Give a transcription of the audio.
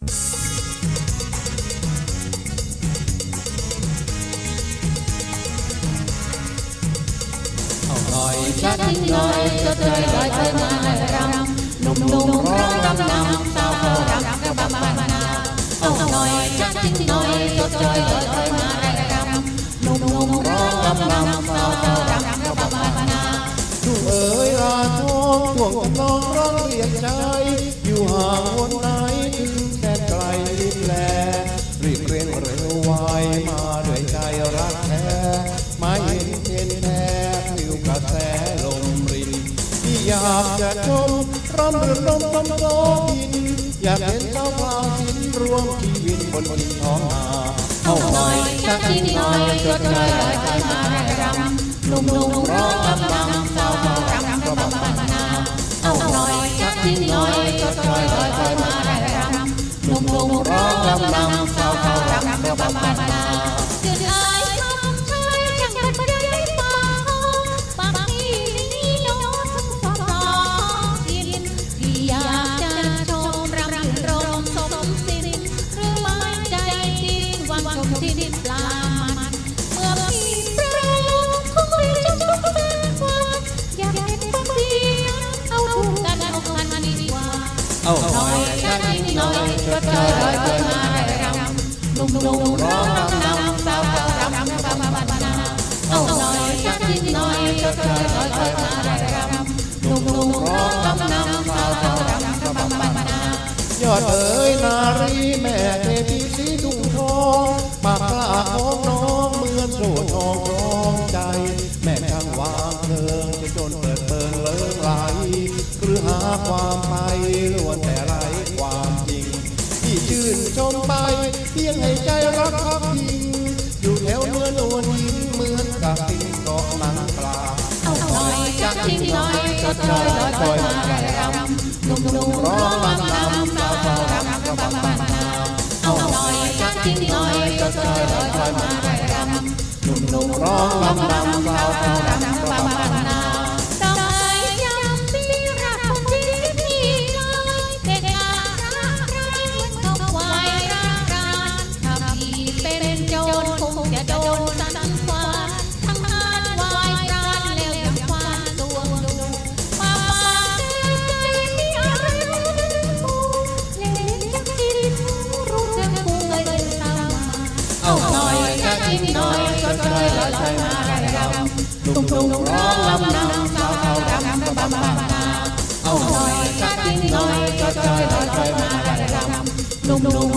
Ngồi chắc ngồi cho trời lại tới mà rằm Nùng nùng rong rằm năm sao khờ rằm các bà bà nà Ngồi chắc ngồi cho trời lại tới mà rằm Nùng nùng rong rằm năm sao khờ rằm các bà bà nà Chú ơi là chôn cuồng cùng non rong biển trời Dù hà muôn ากชมรำรือลมคำโตบิน อยากเห็นสาวพราวสินรวมชีวิตบนบนท้องนาเข้าหน่อยจักกินหน่อยจดใจลอยใจมารำหนุ่มๆร้องรำ เธอลอยเธอมาให้รำหนุ่มหนุ่มร้องร้องนำสาวสาวรำรำบำบัดนาเอาหน่อยสักนิดหน่อยเธอลอยเธอ Allah. เอาหน่อยจะกินน้อยก็เคยลอยลอยมาให้เรานุ่งนุ่งร้องลำนำสาวเขาดำระบำบำนาเอาหน่อยจะกินน้อยก็เคยลอยลอยมาให้เรานุ่ง